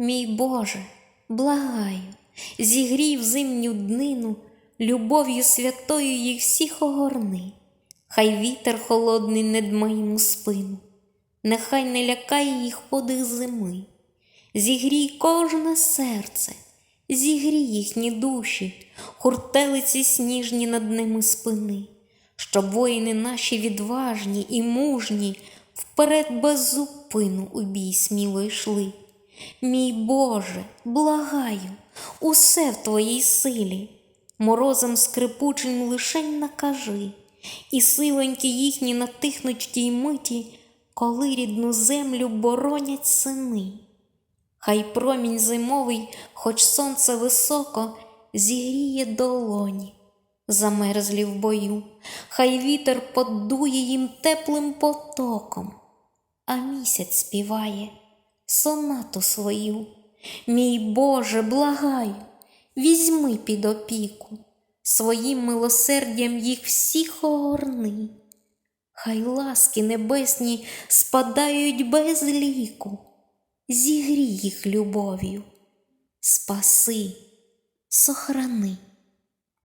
Мій Боже, благаю, зігрій в зимню днину, любов'ю святою їх всіх огорни, хай вітер холодний не йому спину, нехай не лякає їх подих зими, зігрій кожне серце, зігрій їхні душі, хуртелиці сніжні над ними спини, щоб воїни наші відважні і мужні вперед без зупину у бій сміло йшли. Мій Боже, благаю, усе в Твоїй силі, морозом скрипучим лишень накажи, і силоньки їхні натихнуть тій миті, коли рідну землю боронять сини. Хай промінь зимовий, хоч сонце високо, зігріє долоні, замерзлі в бою, хай вітер подує їм теплим потоком, а місяць співає сонату свою. Мій Боже, благаю, візьми під опіку, своїм милосердям їх всіх огорни. Хай ласки небесні спадають без ліку, зігрій їх любов'ю, спаси, сохрани.